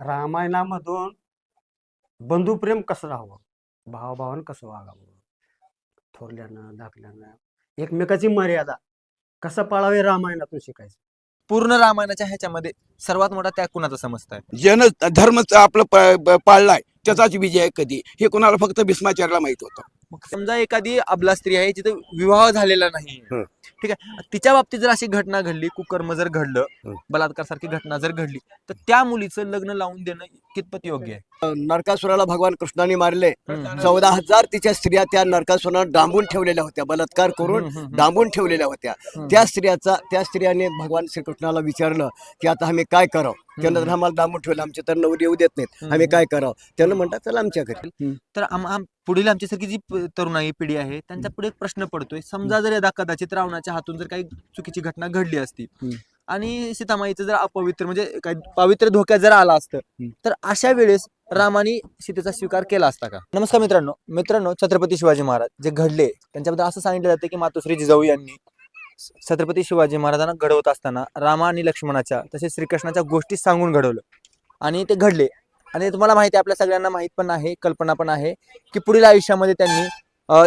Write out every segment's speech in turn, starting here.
रामायणामधून बंधुप्रेम कसं राहावं? भावाभावानं कसं वागावं? थोरल्यानं धाकल्यानं एकमेकाची मर्यादा कसं पाळावे रामायणातून शिकायचं? पूर्ण रामायणाच्या ह्याच्यामध्ये सर्वात मोठा त्याग कुणाचा समजताय जन धर्म आपलं प- प- पाळलाय त्याचाच विजय आहे कधी? हे कोणाला फक्त भीष्माचार्याला माहीत होतं. मग समजा एखादी अबला स्त्री आहे जिथे विवाह झालेला नाही हं. ठीक आहे तिच्या बाबतीत जर अशी घटना घडली कुकर्म जर घडलं हं. बलात्कार सारखी घटना जर घडली तर त्या मुलीचं लग्न लावून देणं कितपत योग्य आहे नरकासुराला भगवान कृष्णाने मारले हं. चौदा हजार तिच्या स्त्रिया त्या नरकासुराला डांबून ठेवलेल्या होत्या बलात्कार करून. डांबून ठेवलेल्या होत्या. त्या स्त्रियाचा त्या स्त्रियाने भगवान श्रीकृष्णाला विचारलं की आता आम्ही काय करावं त्यानं तर आम्हाला डांबून ठेवलं आमचे तर नवरी येऊ देत नाहीत. आम्ही. काय करावं? त्यानं म्हणतात चला आमच्या घरी. तर आम पुढील आमच्यासारखी जी तरुणाई पिढी आहे त्यांच्या पुढे एक प्रश्न पडतोय. समजा जर यदा कदाचित रावणाच्या हातून जर काही चुकीची घटना घडली असती. आणि सीतामाईचं जर अपवित्र म्हणजे काही पावित्र्य धोक्यात जर आला असतं. तर अशा वेळेस रामाने सीतेचा स्वीकार केला असता का? नमस्कार मित्रांनो. मित्रांनो छत्रपती शिवाजी महाराज जे घडले त्यांच्याबद्दल असं सांगितलं जातं की मातोश्री जिजाऊ यांनी छत्रपती शिवाजी महाराजांना घडवत असताना रामा आणि लक्ष्मणाच्या तसेच श्रीकृष्णाच्या गोष्टी सांगून घडवलं. आणि ते घडले. आणि तुम्हाला माहिती आहे आपल्या सगळ्यांना माहीत पण आहे कल्पना पण आहे की पुढील आयुष्यामध्ये त्यांनी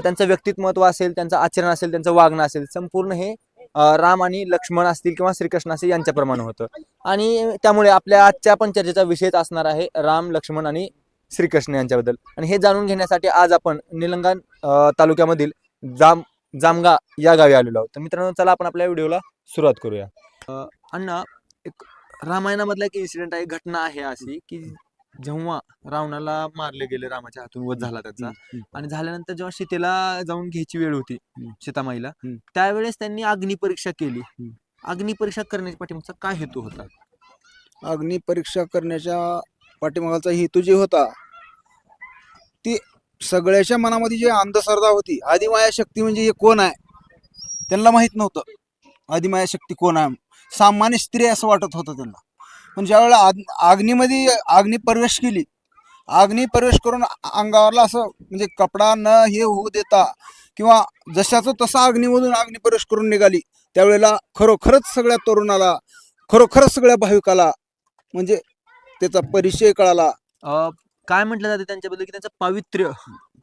त्यांचं व्यक्तित्व असेल त्यांचं आचरण असेल त्यांचं वागणं असेल संपूर्ण हे राम आणि लक्ष्मण असतील किंवा श्रीकृष्ण असेल यांच्याप्रमाणे होतं. आणि त्यामुळे आपल्या आजच्या पण चर्चेचा विषयच असणार आहे राम लक्ष्मण आणि श्रीकृष्ण यांच्याबद्दल. आणि हे जाणून घेण्यासाठी आज आपण निलंगण तालुक्यामधील जाम जामगा या गावी आलेलो आहोत. तर मित्रांनो चला आपण आपल्या व्हिडिओला सुरुवात करूया. अण्णा एक रामायणामधला एक इन्सिडेंट आहे घटना आहे अशी की जेव्हा रावणाला मारले गेले रामाच्या हातून वध झाला त्याचा. आणि झाल्यानंतर जेव्हा सीतेला जाऊन घ्यायची वेळ होती सीतामाईला. त्यावेळेस त्यांनी अग्निपरीक्षा केली. अग्निपरीक्षा करण्याच्या पाठीमागचा काय हेतू होता? अग्निपरीक्षा करण्याच्या पाठीमागाचा हेतू जे होता ती सगळ्याच्या मनामध्ये जी अंधश्रद्धा होती आदिमाया शक्ती म्हणजे हे कोण आहे? त्यांना माहीत नव्हतं. आदिमाया शक्ती कोण आहे? सामान्य स्त्री असं वाटत होतं त्यांना. पण ज्यावेळेला आग अग्नीमध्ये अग्नी प्रवेश केली अग्नी प्रवेश करून अंगावरला असं म्हणजे कपडा न हे होऊ देता किंवा जशाचं तसा अग्नीमधून अग्निप्रवेश करून निघाली त्यावेळेला खरोखरच सगळ्या तरुणाला खरोखरच सगळ्या भाविकाला म्हणजे त्याचा परिचय कळाला. काय म्हटलं जाते त्यांच्याबद्दल की त्यांचं पावित्र्य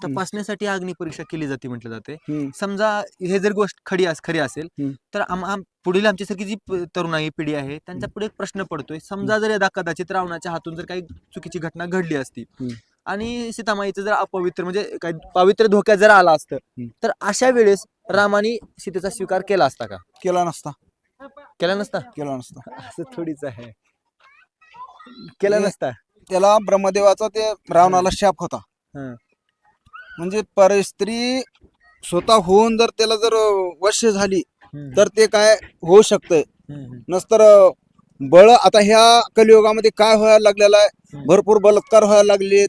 तपासण्यासाठी अग्निपरीक्षा केली जाते म्हटलं जाते. समजा हे जर गोष्ट खरी अस खरी असेल. तर आम आम- पुढील आमच्यासारखी जी तरुणाई पिढी आहे त्यांच्या पुढे एक प्रश्न पडतोय. समजा जर यदा कदाचित रावणाच्या हातून जर काही चुकीची घटना घडली असती. आणि सीतामाईचं जर अपवित्र म्हणजे काही पावित्र्य धोक्यात जर आला असतं. तर अशा वेळेस रामाने सीतेचा स्वीकार केला असता का? केला नसता. केला नसता? केला नसता. असं थोडीच आहे. केला हे- नसता? त्याला ब्रह्मदेवाचा ते रावणाला शाप होता हं. म्हणजे परस्त्री स्वतः होऊन जर त्याला जर वश्य झाली. तर ते काय होऊ शकतंय. नसतर बळ आता ह्या कलियुगामध्ये काय व्हायला लागलेलं आहे. भरपूर बलात्कार व्हायला लागलेत.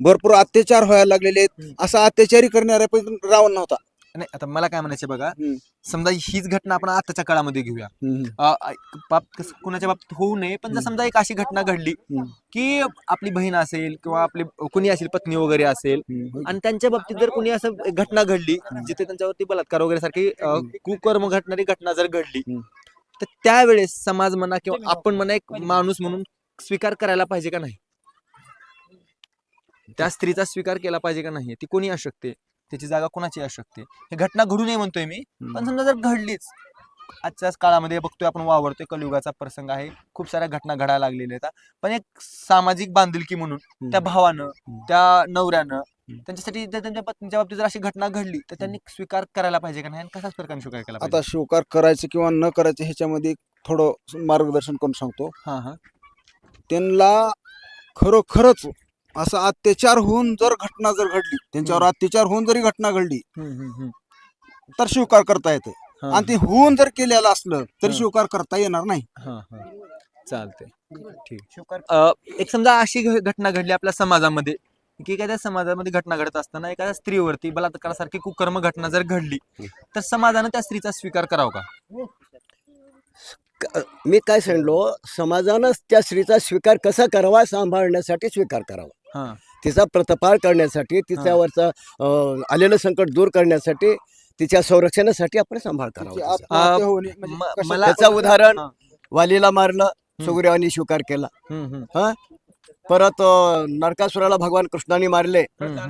भरपूर अत्याचार व्हायला लागलेले आहेत. असा अत्याचारी करणारा पण रावण नव्हता नाही आता मला काय म्हणायचं बघा हम्म. समजा हीच घटना आपण आताच्या काळामध्ये घेऊया अ, बाप कस- कुणाच्या बाबतीत होऊ नये पण जर हम्म. समजा एक अशी घटना घडली हम्म. की आपली बहीण असेल किंवा आपली कुणी असेल पत्नी वगैरे असेल आणि त्यांच्या बाबतीत जर कुणी असं घटना घडली जिथे त्यांच्यावरती बलात्कार वगैरे सारखी अ, कुकर्म घडणारी घटना जर घडली हम्म. तर त्यावेळेस समाज म्हणा किंवा आपण म्हणा एक माणूस म्हणून स्वीकार करायला पाहिजे का नाही त्या स्त्रीचा स्वीकार केला पाहिजे का नाही ती कोणी असू शकते त्याची जागा कोणाची असू शकते? ही घटना घडू नये म्हणतोय मी पण समजा जर घडलीच आजच्याच काळामध्ये बघतोय आपण वावरतोय कलियुगाचा प्रसंग आहे खूप साऱ्या घटना घडायला लागलेल्या आहेत पण एक सामाजिक बांधिलकी म्हणून त्या भावानं त्या नवऱ्यानं त्यांच्यासाठी जर त्यांच्या पत्नीच्या बाबतीत जर अशी घटना घडली तर त्यांनी स्वीकार करायला पाहिजे का नाही? आणि कशाच प्रकारे स्वीकार केला आता शिवकार करायचं किंवा न करायचं ह्याच्यामध्ये थोडं मार्गदर्शन करून सांगतो. हा हा. त्यांना खरोखरच असा अत्याचार होऊन जर घटना जर घडली त्यांच्यावर अत्याचार होऊन जरी घटना घडली. तर स्वीकार करता येते. हा, आणि ते होऊन जर केलेलं असलं तरी हा. स्वीकार करता येणार नाही. हा, हा. ठीक. अ, एक समजा अशी घ- घटना घडली आपल्या समाजामध्ये की एखाद्या समाजामध्ये घटना घडत असताना एखाद्या स्त्रीवरती बलात्कारासारखी कुकर्म घटना जर घडली तर समाजानं त्या स्त्रीचा स्वीकार करावा का? क- मी काय सांगलो समाजानं त्या स्त्रीचा स्वीकार कसा करावा सांभाळण्यासाठी स्वीकार करावा. तिचा प्रतिपाळ करण्यासाठी तिच्यावरचा आलेलं संकट दूर करण्यासाठी तिच्या संरक्षणासाठी आपण सांभाळ करावा म्हणजे त्याचं उदाहरण. वालीला मारलं सुग्रीवानी स्वीकार केला. हा. परत नरकासुराला भगवान कृष्णाने मारले.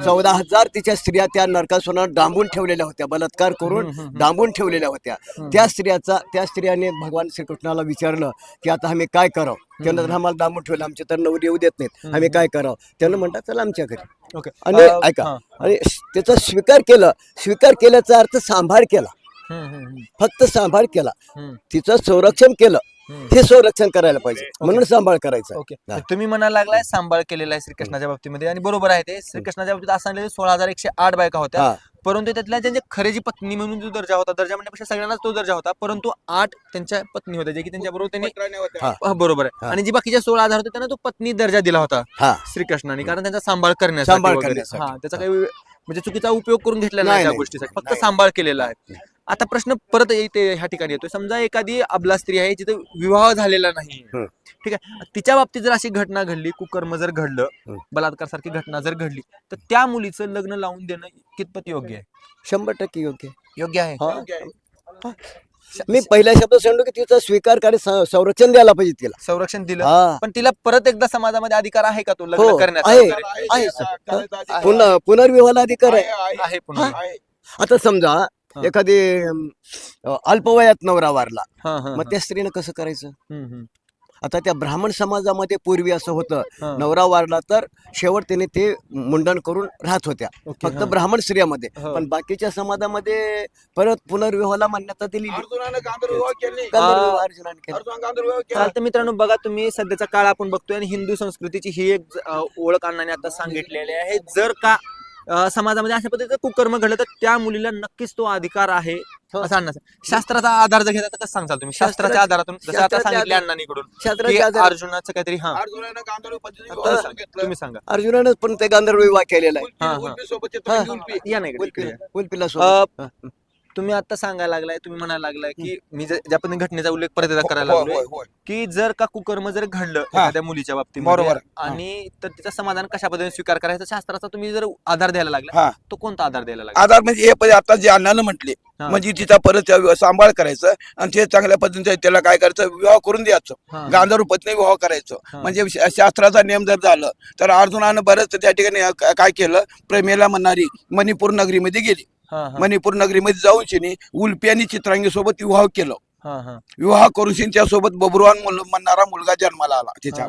चौदा हजार तिच्या स्त्रिया त्या नरकासुराला डांबून ठेवलेल्या होत्या बलात्कार करून डांबून ठेवलेल्या होत्या. त्या स्त्रियाचा त्या स्त्रियाने भगवान श्रीकृष्णाला विचारलं की आता आम्ही काय करावं? त्यानं तर आम्हाला डांबून ठेवलं आमचे तर नवरी येऊ देत नाहीत. आम्ही काय करावं? त्यानं म्हणतात चला आमच्या घरी. ओके. आणि अं, ऐका. आणि त्याचा स्वीकार केलं. स्वीकार केल्याचा अर्थ सांभाळ केला. फक्त सांभाळ केला. तिचं संरक्षण केलं. हे संरक्षण करायला पाहिजे. म्हणून सांभाळ करायचा. ओके. हा. तुम्ही म्हणायला लागलाय सांभाळ केलेला आहे श्रीकृष्णाच्या बाबतीमध्ये. आणि बरोबर आहे ते. श्रीकृष्णाच्या बाबतीत असं सांगितलं सोळा हजार एकशे आठ बायका होत्या. हा. परंतु त्यातल्या त्यांच्या खरेजी पत्नी म्हणून जो दर्जा होता दर्जा म्हणण्यापेक्षा सगळ्यांनाच तो दर्जा होता परंतु आठ त्यांच्या पत्नी होत्या जे की त्यांच्या बरोबर त्यांनी हा. हा, बरोबर आहे हा. आणि जी बाकीच्या सोळा हजार होते त्यांना तो पत्नी दर्जा दिला होता हा श्रीकृष्णाने कारण त्यांचा सांभाळ करण्यासाठी सांभाळ वगैरे. करण्यासाठी. हा त्याचा काही म्हणजे चुकीचा उपयोग करून घेतलेला नाही त्या नाही. गोष्टीसाठी. फक्त नाही. सांभाळ केलेला आहे. आता प्रश्न परत येते ह्या ठिकाणी येतो समजा एखादी अबला स्त्री आहे जिथे विवाह झालेला नाही. हं. ठीक आहे? तिच्या बाबतीत जर अशी घटना घडली कुकर्म जर घडलं हं. बलात्कार सारखी घटना जर घडली तर त्या मुलीचं लग्न लावून देणं कितपत योग्य आहे? शंभर टक्के योग्य योग्य आहे. हा. मी पहिल्या शब्द सांगतो की तिचा स्वीकार करे स- संरक्षण द्यायला पाहिजे तिला. संरक्षण दिलं. हा. पण तिला परत एकदा समाजामध्ये अधिकार आहे का तो हो लग्न करण्याचा? आहे. सर. पुन्हा पुनर्विवाहाला अधिकार आहे. आता समजा हा. एखादी अल्पवयात नवरा वारला. हा, हा, मग हा. त्या स्त्रीनं कसं करायचं. आता त्या ब्राह्मण समाजामध्ये पूर्वी असं होतं. नवरा वारला तर शेवट त्याने ते मुंडन करून राहत होत्या फक्त. ब्राह्मण स्त्रियामध्ये. पण बाकीच्या समाजामध्ये परत पुनर्विवाहाला मान्यता दिली अर्जुनानं गांधर्व केली गांधर्व अर्जुनाने केलं. अर्जुन गांधर्व केला चालतं मित्रांनो बघा तुम्ही सध्याचा काळ आपण बघतोय आणि हिंदू संस्कृतीची ही एक ओळख अण्णाने आता सांगितलेली आहे जर का समाजामध्ये अशा पद्धतीचं कुकर्म घडलं तर त्या मुलीला नक्कीच तो अधिकार आहे असं अण्णा शास्त्राचा आधार जर घेता तर कसं सांगताल तुम्ही? शास्त्राच्या आधारातून जसं आता सांगितले अण्णांकडून शास्त्राच्या आधारे अर्जुनाचं काहीतरी हा. अर्जुनानं गांधर्व पद्धतीने तुम्ही सांगा घेतलं. अर्जुनानं पण ते गांधर्व विवाह केलेला आहे. हा, हा. हा. या नाही हा. तुम्ही आता सांगायला लागलाय तुम्ही म्हणायला लागलाय की मी जे- ज्या पद्धतीने घटनेचा उल्लेख परत एकदा करायला होय, लागलोय होय, होय. की जर का कुकर्म जर घडलं हा. एखाद्या मुलीच्या बाबतीमध्ये बरोबर. हा. आणि तर तिचं समाधान कशा पद्धतीने स्वीकार करायचा शास्त्राचा तुम्ही जर आधार द्यायला लागला हा. तो कोणता आधार द्यायला लागला आधार म्हणजे हे पहिले आता जे अण्णानं म्हटले हा. म्हणजे तिचा परत त्या सांभाळ करायचं आणि ते चांगल्या पद्धतीने त्याला काय करायचं विवाह करून द्यायचं हा. गांधर्व पत्नी विवाह करायचं हा. म्हणजे शा- शास्त्राचा नियम जर झालं तर अर्जुनानं बरंच त्या ठिकाणी काय केलं प्रेमेला म्हणणारी मणिपूर नगरीमध्ये गेली हा, हा, मणिपूर नगरीमध्ये जाऊन शिनी उल्पी आणि चित्रांगी सोबत विवाह केलं. विवाह करून शिन त्यासोबत बबरुवान म्हणणारा मुलगा जन्माला आला त्याच्या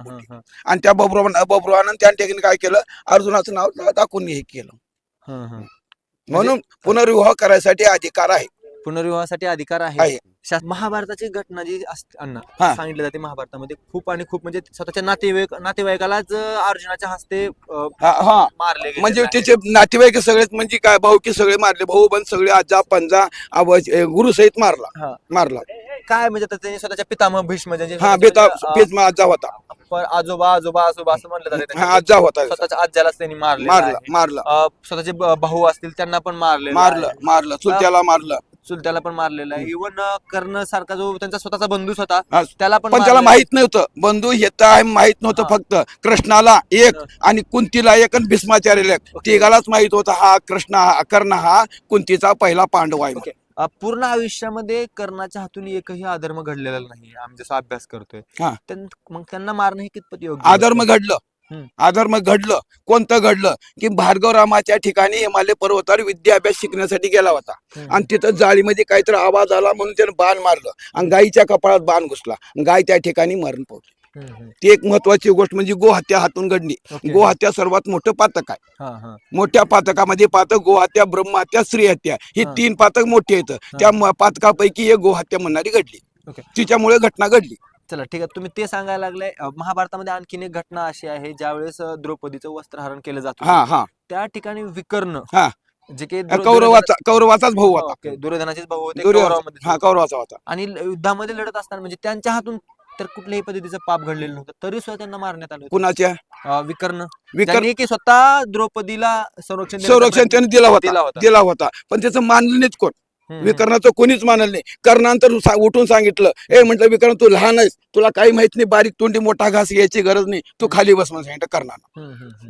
आणि त्या बबरुवान बबरुवानं त्या ठिकाणी काय केलं? अर्जुनाचं नाव टाकून हे केलं. म्हणून पुनर्विवाह करायसाठी अधिकार आहे. पुनर्विवाहासाठी अधिकार आहे. आहे. शा- महाभारताची घटना जी असते अण्णा हा. सांगितलं जाते महाभारतामध्ये खूप आणि खूप म्हणजे स्वतःच्या नातेवाईक नातेवाईकालाच अं, अर्जुनाच्या हस्ते अं, हा हा. मारले गेलेले म्हणजे आहे. त्याचे नातेवाईक सगळेच म्हणजे काय भाऊ की सगळे मारले भाऊ बंद सगळे आजा पंजा गुरु सहित मारला. हा. मारला. काय म्हणजे आता त्यांनी स्वतःच्या पितामह भीष्म ज्यांचे हा स्वतःचे, बेता अं, बेत आजा होता. पर आजोबा आजोबा आजोबा असं म्हटलं जाते हा आजा होता. स्वतःच्या आज्यालाच त्यांनी मारले मारला. मारला स्वतःचे ब- भाऊ असतील त्यांना पण मारले मारलं मारलं चुलत्याला मारलं. चुलत्याला पण मारलेला आहे इव्हन कर्ण सारखा जो त्यांचा स्वतःचा बंधूच होता हा. त्याला पण पण त्याला मारलेलं माहीत नव्हतं बंधू हेता आहे माहीत नव्हतं हा. फक्त कृष्णाला एक हा. आणि कुंतीला एक आणि भीष्माचार्याला एक. तिघालाच माहीत होता हा कृष्ण हा- कर्ण हा कुंतीचा पहिला पांडव आहे. अ, पूर्ण आयुष्यामध्ये कर्णाच्या हातून एकही अधर्म घडलेला नाही आम्ही जसं अभ्यास करतोय हा. त्यां- मग त्यांना मारणं हे कितपत योग्य आधर्म वाटतं? घडलं आधर्म घडलं. कोणतं घडलं? की भार्गवरामाच्या ठिकाणी हिमालय पर्वतावर विद्याभ्यास शिकण्यासाठी गेला होता. आणि तिथं जाळीमध्ये काहीतरी आवाज आला म्हणून त्यानं बाण मारलं. आणि गायीच्या कपाळात बाण घुसला. गाय त्या ठिकाणी मरण पावली. ती एक महत्वाची गोष्ट म्हणजे गोहत्या हातून घडली. गोहत्या सर्वात मोठं पातक आहे. मोठ्या पातकामध्ये पातक गोहत्या ब्रह्महत्या स्त्रीहत्या. ही हा. तीन पातक मोठी आहेत. त्या पातकापैकी एक गोहत्या म्हणणारी घडली. तिच्यामुळे घटना घडली. चला ठीक आहे. तुम्ही ते सांगायला लागलाय. अ, महाभारतामध्ये आणखीन एक घटना अशी आहे ज्यावेळेस द्रौपदीचं वस्त्रहरण केलं जात हा हा. त्या ठिकाणी विकर्ण हा. जे की दुर्योधन- कौरवाचा कौरवाचाच भाऊ होता. ओके, दुर्योधनाचेच भाऊ होते दुर्योधन कौरवामध्ये हा कौरवाचा होता. आणि ल- युद्धामध्ये लढत असताना म्हणजे त्यांच्या हातून तर कुठल्याही पद्धतीचं पाप घडलेलं नव्हतं. तरी सुद्धा त्यांना मारण्यात आलं होतं. कुणाच्या? अ, विकर्ण. विकर त्यांनी की स्वतः द्रौपदीला संरक्षण देण्याचा संरक्षण प्रयत्न त्याने दिला दिला होता होता. दिला होता. पण त्याचं मानलं नाहीत कोण. विकर्णाचं कोणीच मानलं नाही. कर्णांतर सा- उठून सांगितलं ए म्हटलं विकर्ण तू लहान आहेस. तुला काही माहीत नाही बारीक तोंडी मोठा घास घ्यायची गरज नाही. तू खाली बस म्हणून सांगितलं कर्णानं.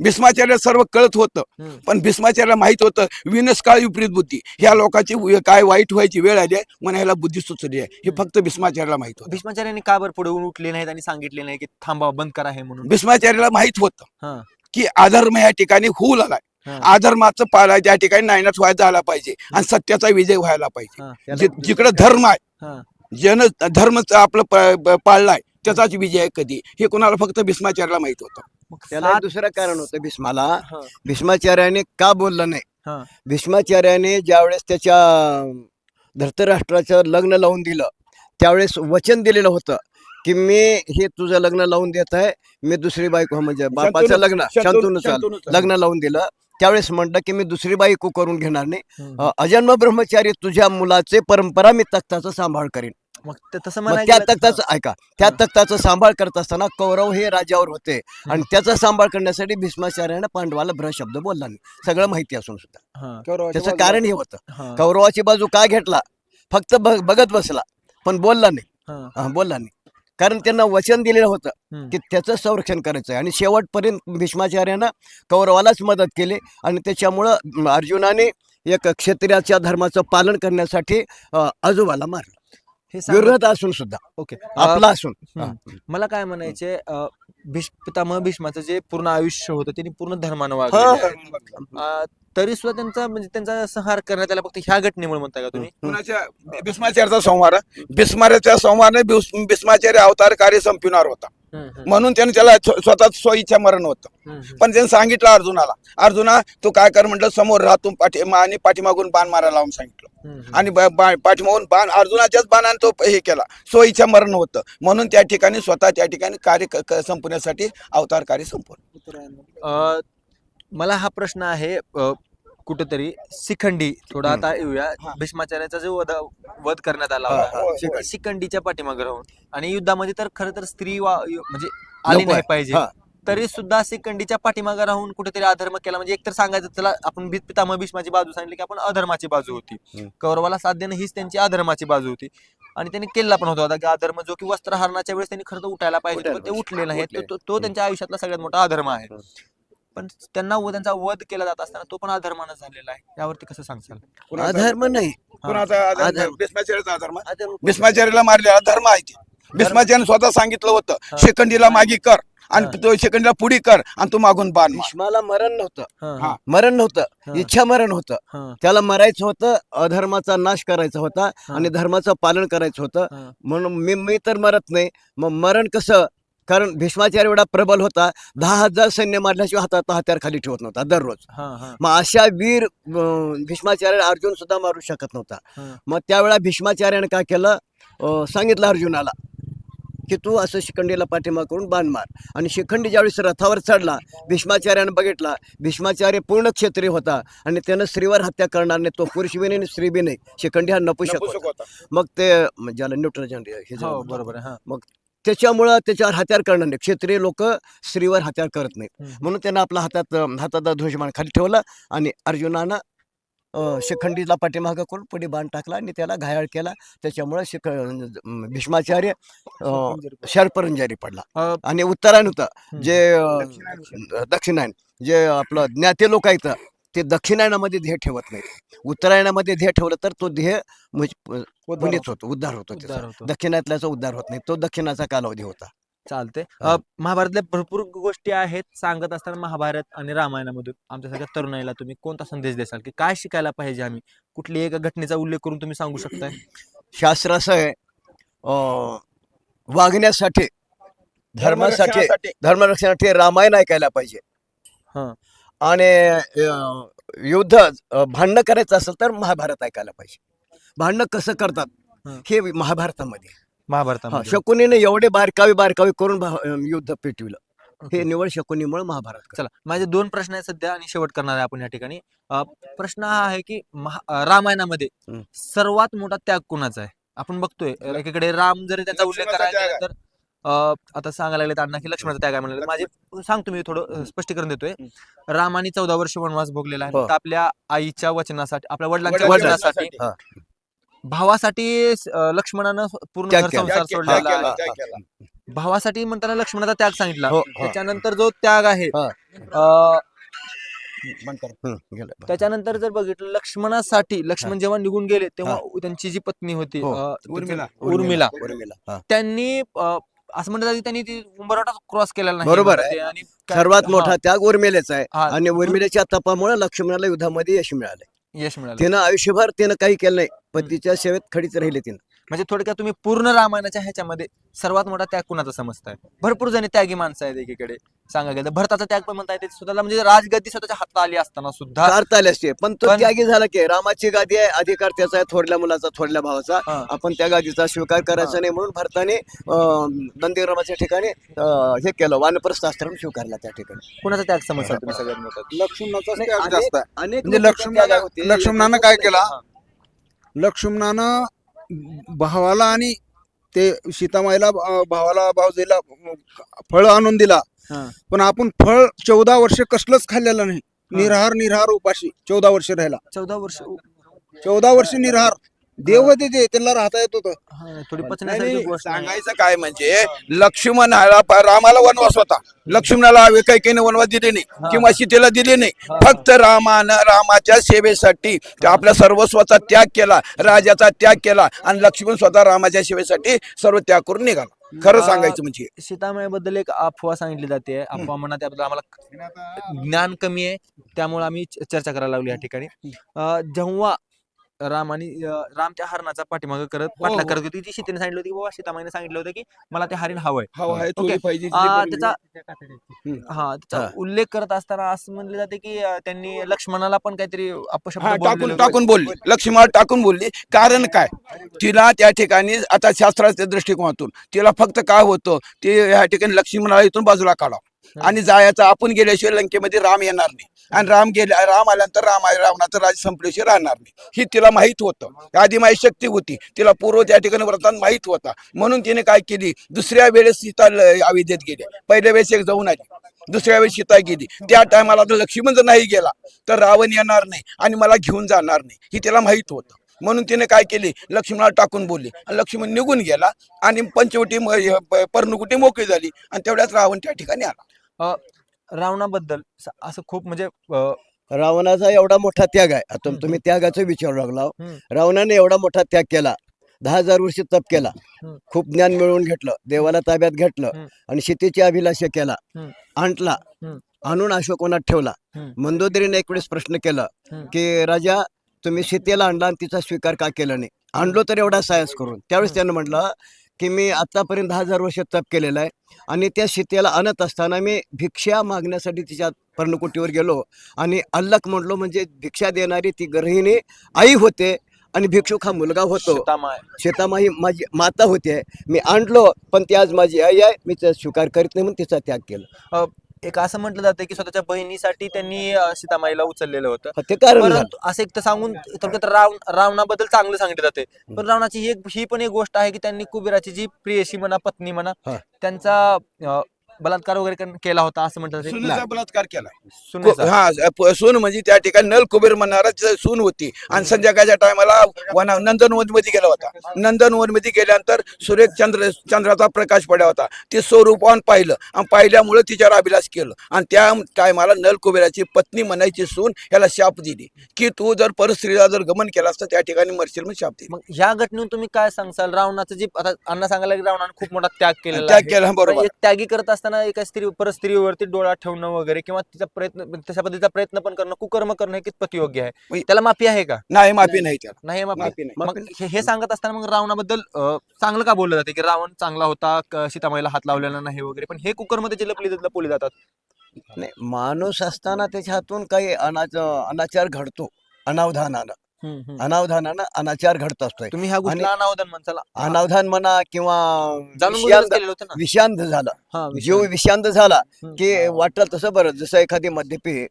भीष्माचार्य सर्व कळत होतं. पण भीष्माचार्याला माहीत होतं विनसकाळ विपरीत बुद्धी. ह्या लोकांची काय वाईट व्हायची वेळ आली आहे म्हणून ह्याला बुद्धी सुचली आहे. हे फक्त भीष्माचार्याला माहीत होतं. भीष्माचार्यांनी का बरं पुढे उठले नाहीत आणि सांगितले नाही की थांबा बंद करा हे म्हणून? भीष्माचार्याला माहीत. होतं की अधर्म या ठिकाणी होऊ लागलाय. हा. अधर्माचं पाला त्या ठिकाणी नायनाट व्हायला झाला पाहिजे आणि सत्याचा विजय व्हायला पाहिजे. जि- जिकडे धर्म आहे हा. ज्यानं धर्म आपलं पाळलाय त्याचाच विजय आहे कधी हे कोणाला फक्त भीष्माचार्याला माहीत होतं त्याला दुसरं कारण होतं भीष्माला. भीष्माचार्याने का बोलला नाही हा. भीष्माचार्याने ज्यावेळेस त्याच्या धृतराष्ट्राचं लग्न लावून दिलं त्यावेळेस वचन दिलेलं होतं की मी हे तुझं लग्न लावून देत आहे मी दुसरी बायको म्हणजे बापाचं लग्न शंतनू- शंतनूचं. लग्न लावून दिलं त्यावेळेस म्हणलं की मी दुसरी बायको करून घेणार नाही. अजन्म ब्रह्मचारी तुझ्या मुलाचे परंपरा मी तख्ताचा सांभाळ करीन. मग तसं त्या तख्ताचं ऐका त्या तख्ताचा सांभाळ करत असताना कौरव हे राजावर होते आणि त्याचा सांभाळ करण्यासाठी भीष्माचार्याने पांडवाला भ्रशब्द बोलला नाही. सगळं माहिती असून सुद्धा. हा, त्याचं कारण हे होतं. कौरवाची बाजू का घेतला? फक्त बघ- बघत बसला पण बोलला नाही. बोलला नाही. कारण त्यांना वचन दिलेलं होतं. की त्याचं संरक्षण करायचं आहे. आणि शेवटपर्यंत भीष्माचार्यानं कौरवालाच मदत केली. आणि त्याच्यामुळं अर्जुनाने एक क्षत्रियाच्या धर्माचं पालन करण्यासाठी आजोबाला मारलं. हे विरोध असून सुद्धा. ओके. आपला असून. मला काय म्हणायचे भीष्म पितामह भीष्माचं जे पूर्ण आयुष्य होतं त्यांनी पूर्ण धर्मानं. वागले तरी सुद्धा त्यांचा म्हणजे त्यांचा संहार करण्यात आला फक्त ह्या घटनेमुळे म्हणताय का तुम्ही? कुणाच्या भीष्माचार्याचा संहार भीष्माच्या संहाराने भीष्म- भीष्माचार्य अवतार कार्य संपविणार होता. हम्म, हम्म, म्हणून त्याने त्याला स्व- स्वतः स्वइच्छा मरण होतं. हम्म. पण त्याने सांगितलं अर्जुनाला अर्जुना तू काय कर म्हटलं समोर राहतून पाठी मा- आणि पाठीमागून बाण मारायला लावून सांगितलं. हम्म. आणि ब- बा- पाठीमागून बाण अर्जुनाच्याच बाणाने तो हे केला स्वइच्छा मरण होतं. म्हणून त्या ठिकाणी स्वतः त्या ठिकाणी कार्य क- क- संपवण्यासाठी अवतार कार्य संपवलं. अ, मला हा प्रश्न आहे अ, कुठेतरी शिखंडी थोडा हम्म. आता येऊया हा. भीष्माचार्याचा जो वध वध करण्यात आला हा, होता हा, शिखंडी. शिखंडीच्या पाठीमागे राहून आणि युद्धामध्ये तर खरं तर स्त्री वा म्हणजे आली नको नाही आहे. पाहिजे हा. तरी सुद्धा शिखंडीच्या पाठीमागे राहून कुठेतरी अधर्म केला म्हणजे एकतर सांगायचं त्याला आपण भीत पितामह भीष्माची बाजू सांगितली की आपण अधर्माची बाजू होती हम्म. कौरवाला साथ देणं हीच त्यांची अधर्माची बाजू होती आणि त्यांनी केला पण होता की अधर्म जो की वस्त्रहरणाच्या वेळेस त्यांनी खरं तर उठायला पाहिजे पण ते. उठले नाही उठले. तो- तो- तो त्यांच्या आयुष्यातला सगळ्यात मोठा अधर्म आहे पण त्यांना व- त्यांचा वध केला जात असताना तो पण अधर्मानं झालेला आहे. यावरती कसं सांगशाल? अधर्म? नाही. कुणाचा अधर्म? अधर्म. भीष्माचार्याचा अधर्म? अधर्म भीष्माचार्याला मारलेला धर्म आहे ते. भीष्माचार्याने स्वतः सांगितलं होतं. शेकंडीला मागी कर आणि. तो शेकंडीला पुढी कर आणि तू मागून बाण मार. भीष्माला मरण नव्हतं. हा, हा. मरण नव्हतं. इच्छा मरण होतं. हा, त्याला मरायचं होतं अधर्माचा नाश करायचा होता. आणि धर्माचं पालन करायचं होतं. हा. म्हणून मी मी तर मरत नाही. मग मरण कसं? कारण भीष्माचार्य एवढा प्रबल होता दहा हजार सैन्य मारल्याशिवाय हातात हत्यार खाली ठेवत नव्हता दररोज. मग अशा वीर भीष्माचार्य अर्जुन सुद्धा मारू शकत नव्हता. मग त्यावेळा भीष्माचार्याने काय केलं? सांगितलं अर्जुनाला की तू असं शिखंडीला पाठिंबा करून बाण मार. आणि शिखंडी ज्यावेळेस रथावर चढला भीष्माचार्याने बघितला भीष्माचार्य पूर्ण क्षत्रिय होता आणि त्यानं स्त्रीवर हत्या करणार नाही तो पुरुष बी नाही आणि स्त्री बी नाही. शिखंडी हा नपुषक होता. होता. मग ते म्हणजे ज्याला न्यूट्रजन हे हो. बरोबर हा. त्याच्यामुळं त्याच्यावर हत्यार करणार नाही. क्षत्रिय लोक स्त्रीवर हत्यार करत नाहीत. म्हणून त्यांना आपला हातात अं, हातात ध्वजमान खाली ठेवला आणि अर्जुनानं शिखंडीला पाठीमागं करून पुढे बाण टाकला आणि त्याला घायाळ केला. त्याच्यामुळं शिख भीष्माचार्य शरपरंजारी पडला. आणि उत्तरायण होतं. जे दक्षिणायन. जे आपलं ज्ञाते लोक आहेत ते दक्षिणायनामध्ये ध्येय ठेवत नाहीत. उत्तरायणामध्ये ध्येय ठेवलं तर तो ध्येय म्हणजे होतो. उद्धार होतो दक्षिणातल्याचा उद्धार होत. नाही तो दक्षिणाचा कालावधी होता. चालते. महाभारतल्या भरपूर गोष्टी आहेत सांगत असताना महाभारत आणि रामायणामधून. आमच्यासारख्या तरुणाईला तुम्ही कोणता संदेश देसाल? की काय शिकायला पाहिजे आम्ही? कुठली एका घटनेचा उल्लेख करून तुम्ही सांगू शकताय? शास्त्र असं आहे. अं, वागण्यासाठी धर्मासाठी धर्मरक्षणासाठी. धर्मरक्षणासाठी रामायण ऐकायला पाहिजे. हा. आणि युद्ध भांडणं करायचं असेल तर महाभारत ऐकायला पाहिजे. भांडणं कसं करतात? हा. महाभारतामध्ये. महाभारतामध्ये. शकुनीने एवढे बारकावे बारकावे करून युद्ध पेटविलं. हे निवड शकुनीमुळे महाभारत चला माझे दोन प्रश्न आहेत सध्या आणि शेवट करणार आहे आपण या ठिकाणी. प्रश्न हा आहे की रामायणामध्ये. सर्वात मोठा त्याग कोणाचा आहे? आपण बघतोय एकीकडे राम जरी त्याचा उल्लेख गेला तर आता सांगायला लागले अण्णा की लक्ष्मणाचा त्याग आहे म्हणाले माझे सांगतो मी थोडं स्पष्टीकरण देतोय रामाने चौदा वर्ष वनवास भोगलेला आहे हो. फक्त आपल्या आईच्या वचनासाठी आपल्या वडिलांच्या वडिलांच्या वचनासाठी वचनासाठी. भावासाठी अं, लक्ष्मणानं पूर्ण त्याग घर केला. संसार त्याग केला, सोडलेला त्याग केला, आहे. त्याग केला. भावासाठी म्हणताना लक्ष्मणाचा त्याग सांगितला हो, हो. त्याच्यानंतर जो त्याग आहे हा. अं, बंद करा. गेलं. त्याच्यानंतर जर बघितलं लक्ष्मणासाठी लक्ष्मण जेव्हा निघून गेले तेव्हा त्यांची जी पत्नी होती हो. अं, उर्मिला. उर्मिला उर्मिला हा. त्यांनी अं, असं म्हणतात की त्यांनी ती उंबरवाटा क्रॉस केलेला नाही. बरोबर म्हणतात आहे. आणि काय- सर्वात मोठा त्याग उर्मिलेचा आहे. हा, आणि उर्मिलेच्या तपामुळे लक्ष्मणाला युद्धामध्ये यश मिळाले यश मिळालं. तिनं आयुष्यभर तिनं काही केलं नाही पतीच्या सेवेत खडीच राहिले तिनं. म्हणजे थोडक्यात तुम्ही पूर्ण रामायणाच्या ह्याच्यामध्ये सर्वात मोठा त्याग कुणाचा समजताय? भरपूर जणी त्यागी माणसं आहेत एकीकडे सांगा गेलं भरताचा त्याग पण म्हणता येते स्वतःला म्हणजे राजगद्दी स्वतःच्या हातात आली असताना सुद्धा. करता आले असते. पण तो पण- त्यागी झाला की रामाची गादी आहे अधिकार त्याचा आहे थोरल्या मुलाचा थोरल्या भावाचा. हा. आपण त्या गादीचा स्वीकार करायचा नाही म्हणून भरताने नंदीग्रामाच्या ठिकाणी अं, हे केलं वानप्रस्थ आश्रम स्वीकारला त्या ठिकाणी. कुणाचा त्याग समजता तुम्ही सगळ्यात मोठा? त्याग अनेक- जास्त आहे. अनेक म्हणजे लक्ष्मणानं- त्याग होते. लक्ष्मणानं काय केला? लक्ष्मणानं भावाला आणि ते सीतामाईला भावाला भावजीला फळ आणून दिला. पण आपण फळ चौदा वर्ष कसलंच खाल्लेलं नाही. निरहार निरहार उपाशी चौदा वर्ष राहिला. चौदा वर्ष चौदा वर्ष निरहार. देव होते ते त्यांना राहता येत होतं. हा, थोडी नाही, पचण्यासारखी नाही, गोष्ट आहे. सांगायचं काय म्हणजे लक्ष्मणाला प- रामाला वनवास होता. लक्ष्मणाला कैकेने वनवास दिले नाही किंवा सीतेला दिले नाही. फक्त रामानं रामाच्या सेवेसाठी ते आपल्या सर्वस्वाचा त्याग केला राजाचा त्याग केला आणि लक्ष्मण स्वतः रामाच्या सेवेसाठी सर्व त्याग करून निघाला. खरं सांगायचं म्हणजे. सीतामाईबद्दल एक अफवा सांगितली जाते. अफवा म्हणा त्याबद्दल आम्हाला ज्ञान कमी आहे त्यामुळे आम्ही च- चर्चा करायला लागली या ठिकाणी. अं, जेव्हा राम आणि अं, राम त्या हरणाचा पाठीमाग करत पाठलाग हो. करत होती. ती सीतेने सांगितलं होती की बाबा सीतामाईने सांगितलं होतं की मला ते हरिण हवंय. हवा आहे आ, त्याचा. हा त्याचा हा. उल्लेख करत असताना असं म्हणलं जाते की अं, त्यांनी लक्ष्मणाला पण काहीतरी अपशब्द हा बोललेले टाकून होते. टाकून बोलली. लक्ष्मण टाकून बोलली. कारण काय? तिला त्या ठिकाणी आता शास्त्राच्या दृष्टिकोनातून तिला फक्त काय होतं? ते ह्या ठिकाणी लक्ष्मणाला इथून बाजूला काढावं आणि जायचं आपण गेल्याशिवाय लंकेमध्ये राम येणार नाही. आणि राम गेले राम आल्यानंतर राम रावणाचं राज संपल्याशिवाय राहणार नाही. हे तिला माहीत होतं. आधी माही शक्ती होती. तिला पूर्व त्या ठिकाणी व्रतान माहीत होता. म्हणून तिने काय केली? दुसऱ्या वेळेस सीता ल- अविद्येत गेली. पहिल्या वेळेस एक जाऊन आली. दुसऱ्या वेळेस सीता गेली. त्या टायमाला जर लक्ष्मण जर नाही गेला. तर रावण येणार नाही आणि मला घेऊन जाणार नाही. ही तिला माहीत होतं. म्हणून तिने काय केली? लक्ष्मणाला टाकून बोलली. आणि लक्ष्मण निघून गेला आणि पंचवटी पर्णकुटी मोकळी झाली. आणि तेवढ्याच रावण त्या ठिकाणी आला. रावणाबद्दल स- असं खूप म्हणजे अं, रावणाचा एवढा मोठा त्याग आहे आता तुम्ही त्यागाचा विचारू लागला हम्म. रावणाने एवढा मोठा त्याग केला दहा हजार वर्ष तप केला हम्म. खूप ज्ञान मिळवून घेतलं देवाला ताब्यात घेतलं हम्म. आणि शेतीची अभिलाषा केला हम्म. आणला हम्म. आणून अशोकवनात ठेवला हम्म. मंदोदरीने एक वेळेस प्रश्न केला हम्म. की राजा तुम्ही सीतेला आणला आणि तिचा स्वीकार का केला नाही आणलो तर एवढा सायन्स करून त्यावेळेस त्यानं म्हटलं की मी आतापर्यंत दहा हजार वर्ष तप केलेला आहे. आणि त्या सीतेला आणत असताना मी भिक्षा मागण्यासाठी तिच्या पर्णकुटीवर गेलो. आणि अल्लक म्हणलो म्हणजे भिक्षा देणारी ती गृहिणी आई होते आणि भिक्षुक हा मुलगा होतो. सीतामाय शेतामाई माझी माता होते. मी आणलो पण ती आज माझी आई आहे. मी तिचा स्वीकार करीत नाही म्हणून तिचा त्याग केला. एक असं म्हटलं जातं की स्वतःच्या बहिणीसाठी त्यांनी अं, सीतामाईला उचललेलं होतं. ते कारण झालं. परंतु असं एक तर सांगून थोडक्यात राव रावणाबद्दल चांगलं सांगितलं जाते पण रावणाची ही एक ही पण एक गोष्ट आहे की त्यांनी कुबेराची जी प्रियशी म्हणा पत्नी म्हणा हा. त्यांचा अं, बलात्कार वगैरे कन- केला होता असं म्हणतात सुनेचा बलात्कार केला. सुनेचा. हा प- सून म्हणजे त्या ठिकाणी नल कुबेर म्हणणारा सून होती. आणि संध्याकाळच्या टायमाला वना नंदनवनमध्ये गेला होता. नंदनवनमध्ये गेल्यानंतर सूर्य चंद्र चंद्राचा प्रकाश पडला होता. ते स्वरूपान पाहिलं. आणि पाहिल्यामुळे तिच्यावर अभिलाष केलं. आणि त्या टायमाला नल कुबेराची पत्नी म्हणायची सून याला शाप दिली. की तू जर परस्त्रीला जर गमन केला असतं त्या ठिकाणी मरशील म्हणून शाप दिली. मग ह्या घटनेतून तुम्ही काय सांगसाल? रावणाचं जी आता अण्णा सांगायला की रावणाने खूप मोठा त्याग केलेला त्याग आहे. केला बरोबर. एक त्यागी करत असताना एका स्त्री परस्त्रीवरती डोळा ठेवणं वगैरे किंवा तिचा प्रयत्न तशा पद्धतीचा प्रयत्न पण करणं कुकर्म करणं हे कितपत योग्य आहे? त्याला माफी आहे का? नाही माफी नाही त्याला. नाही माफी मग हे हे सांगत असताना मग रावणाबद्दल अं, चांगलं का बोललं जाते की रावण चांगला होता क- सीतामाईला हात लावलेला नाही वगैरे पण हे कुकर्म त्याचे लपली लपवले जातात. नाही माणूस असताना त्याच्या हातून काही अनाच अनाचार घडतो अनावधानानं. अनावधानानं अनाचार घडत असतोय. तुम्ही ह्या गोष्टीला अनावधान अनावधान म्हणा किंवा जाणून बुजूनच विषांत केलेलं होतं ना. विषांत झाला. हा, जीव. विषांत झाला हम्म. की वाटलं तसं बरं. जसं एखादी मद्यपी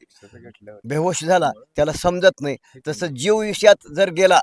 बेहोश झाला त्याला समजत नाही. तसं जीव विषयात जर गेला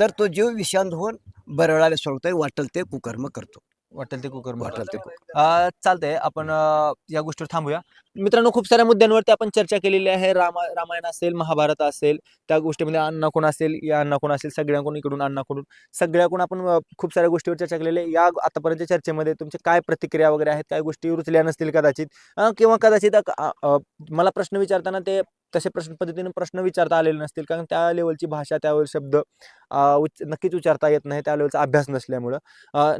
तर तो जीव विषांत होऊन बरळायला सोडतोय वाटल ते कुकर्म करतो. वाटेल ते कुकर्म वाटल ते अं, चालतंय. आपण अं, या गोष्टीवर थांबूया. मित्रांनो खूप साऱ्या मुद्द्यांवरती आपण चर्चा केलेली आहे. रामा रामायण असेल महाभारत असेल त्या गोष्टीमध्ये अण्णा कोण असेल या अण्णा कोण असेल सगळ्यांकडून इकडून अण्णाकडून सगळ्याकडून आपण अ, खूप साऱ्या गोष्टीवर चर्चा केलेली आहे. या आतापर्यंत चर्चेमध्ये तुमच्या काय प्रतिक्रिया वगैरे आहेत? काय गोष्टी रुचल्या नसतील कदाचित अ, किंवा कदाचित अ, अ, मला प्रश्न विचारताना ते तसे प्रश्न पद्धतीने प्रश्न विचारता आलेले नसतील. कारण त्या लेवलची भाषा त्यावेळेस शब्द अ, उच्च नक्कीच उच्चारता येत नाही. त्या लेवलचा अभ्यास नसल्यामुळं.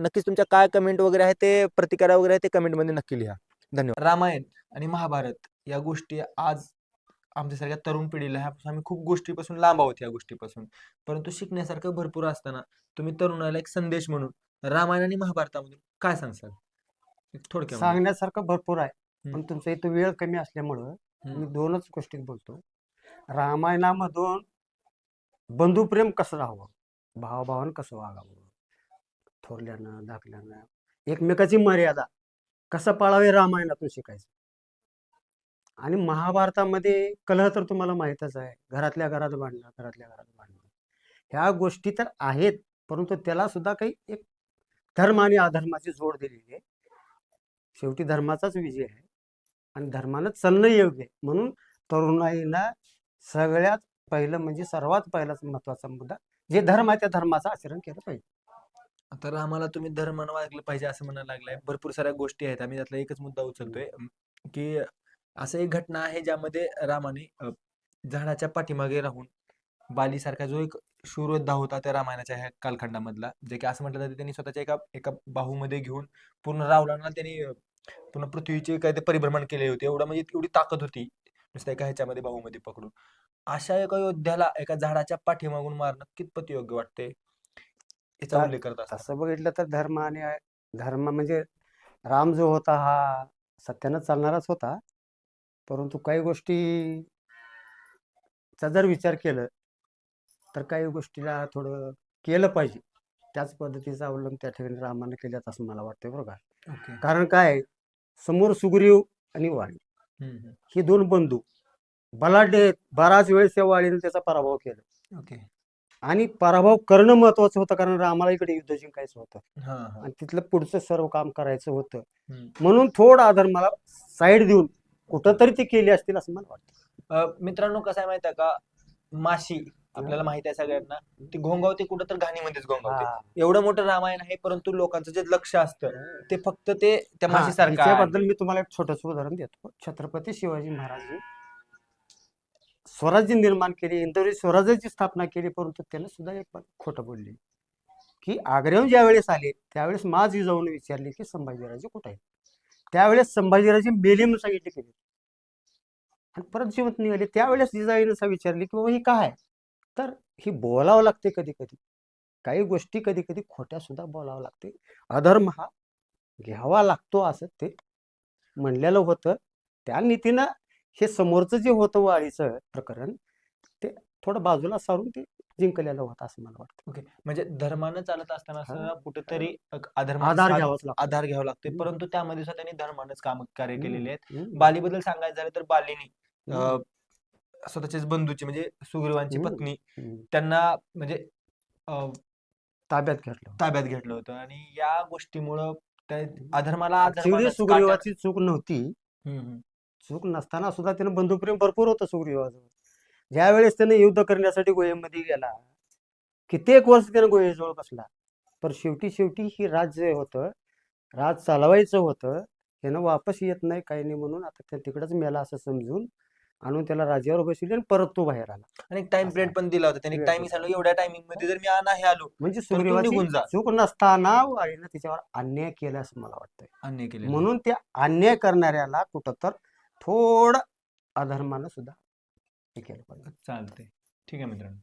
नक्कीच तुमच्या काय कमेंट वगैरे आहे ते प्रतिक्रिया वगैरे आहे ते कमेंटमध्ये नक्की लिहा. धन्यवाद. रामायण आणि महाभारत या गोष्टी आज आमच्यासारख्या तरुण पिढीला ह्या आम्ही खूप गोष्टीपासून लांब आहोत या गोष्टीपासून. परंतु शिकण्यासारखं भरपूर असताना तुम्ही तरुणाला एक संदेश म्हणून रामायण आणि महाभारतामधून काय सांगसाल? एक थोडक्यात सांगण्यासारखं भरपूर आहे. पण तुमचा इथं वेळ कमी असल्यामुळं. मी दोनच गोष्टीत बोलतो. रामायणामधून बंधुप्रेम कसं राहावं? भावाभावानं कसं वागावं? थोरल्यानं धाकल्यानं एकमेकाची मर्यादा कसं पाळावे रामायणातून शिकायचं? आणि महाभारतामध्ये कलह तर तुम्हाला माहीतच आहे घरातल्या घरात भांडणं घरातल्या घरात भांडणं. ह्या गोष्टी तर आहेत परंतु त्याला सुद्धा काही एक धर्म आणि अधर्माची जोड दिलेली आहे. शेवटी धर्माचाच विजय आहे. आणि धर्मानं चालणं योग्य आहे. म्हणून तरुणाईला सगळ्यात पहिलं म्हणजे सर्वात पहिलाच महत्त्वाचा मुद्दा जे धर्म आहे त्या धर्माचं आचरण केलं पाहिजे. आता रामाला तुम्ही धर्मानं वागलं पाहिजे असं म्हणायला लागलाय. भरपूर साऱ्या गोष्टी आहेत. आम्ही त्यातला एकच मुद्दा उचलतोय की असं एक घटना आहे ज्यामध्ये रामाने अ, झाडाच्या पाठीमागे राहून बालीसारखा जो एक शूरयोद्धा होता त्या रामायणाच्या ह्या कालखंडामधला जे की असं म्हटलं जातं त्यांनी स्वतःच्या एका एका बाहूमध्ये घेऊन पूर्ण रावणाला त्यांनी अ, पूर्ण पृथ्वीचे काय ते परिभ्रमण केले होते एवढं म्हणजे एवढी ताकद होती नुसतं एका ह्याच्यामध्ये बाहूमध्ये पकडून. अशा एका योद्ध्याला एका झाडाच्या पाठीमागून मारणं कितपत योग्य वाटते याचा उल्लेख करत असतात तसं बघितलं तर धर्म आणि धर्म म्हणजे राम जो होता हा सत्यानं चालणाराच होता. परंतु काही गोष्टी चा जर विचार केलं तर काही गोष्टीला थोडं केलं पाहिजे. त्याच पद्धतीचा अवलंब त्या ठिकाणी रामाने केल्यात असं मला वाटतंय बरं का. ओके. कारण काय आहे, समोर सुग्रीव आणि वाणी. ही दोन बंधू बलाढ्य बराच वेळेस त्या वाणीने त्याचा पराभव केला. ओके. आणि पराभव करणं महत्वाचं होतं कारण रामाला इकडे युद्ध जिंकायचं होतं. आणि तिथलं पुढचं सर्व काम करायचं होतं. म्हणून थोडा आधार मला साईड देऊन कुठंतरी ते केले असतील असं मला वाटतं. मित्रांनो कसं आहे माहिती आहे का? माशी. आपल्याला माहीत आहे सगळ्यांना. ती घोंगावते कुठं तर घाणीमध्येच घोंगावते. एवढं मोठं रामायण आहे परंतु लोकांचं जे लक्ष असतं ते फक्त ते त्या माशीसारखं आहे. याच्याबद्दल मी तुम्हाला एक छोटस उदाहरण देतो. छत्रपती शिवाजी महाराज स्वराज्य निर्माण केले इंदोरी स्वराज्याची स्थापना केली परंतु त्याने सुद्धा एक खोटं बोलले. की आग्र्याहून ज्या वेळेस आले त्यावेळेस माझ जाऊन विचारले की संभाजीराजे कुठे आहेत? त्यावेळेस संभाजीराजे मेले म्हणून सांगितले आणि परत जिवंत निघाले त्यावेळेस जिजाईनं विचारले की बाबा ही काय आहे? तर ही बोलावं लागते कधी कधी काही गोष्टी कधी कधी खोट्या सुद्धा बोलावं लागते. अधर्म हा घ्यावा लागतो असं ते म्हणलेलं होतं. त्या नीतीनं हे समोरचं जे होतं वाळीचं प्रकरण ते थोडं बाजूला सारून ते जिंकलेलं होतं असं मला वाटतं. ओके. म्हणजे धर्मानं चालत असताना कुठेतरी एक अधर्माचा आधार घ्यावाच लागतो. आधार घ्यावा हम्म. परंतु त्यामध्ये सुद्धा त्यांनी धर्मानंच काम कार्य केलेले आहेत. बालीबद्दल सांगायचं झालं तर बालीनी स्वतःच्याच बंधूची म्हणजे सुग्रीवांची हम्म. पत्नी हम्म. त्यांना म्हणजे अ, ताब्यात घेतलं ताब्यात घेतलं होतं आणि या गोष्टीमुळं त्या अधर्माला ऍक्च्युली सुग्रीवाची चूक नव्हती हम्म, हम्म. चूक नसताना सुद्धा त्यानं बंधुप्रेम भरपूर होतं सुग्रीवाचं ज्या वेळेस त्याने युद्ध करण्यासाठी गोव्यामध्ये गेला कित्येक वर्ष त्यानं गोव्याजवळ बसला पण शेवटी शेवटी ही राज्य होतं राज चालवायचं होतं त्यानं वापस येत नाही काही नाही म्हणून आता त्या तिकडंच मेला असं समजून आणून त्याला राज्यावर बसवले आणि परत तो बाहेर आला आणि एक टाइम. पिरियड पण दिला होता त्यांनी टाइमिंग. सांगितलं एवढ्या टायमिंगमध्ये जर मी आ- नाही आलो म्हणजे निघून जा. चूक नसताना वाळीनं तिच्यावर अन्याय केला असं मला वाटतंय अन्याय केले म्हणून त्या अन्याय करणाऱ्याला कुठं तर थोडं अधर्मानं सुद्धा हे केलं पाहिजे चालते ठीक आहे मित्रांनो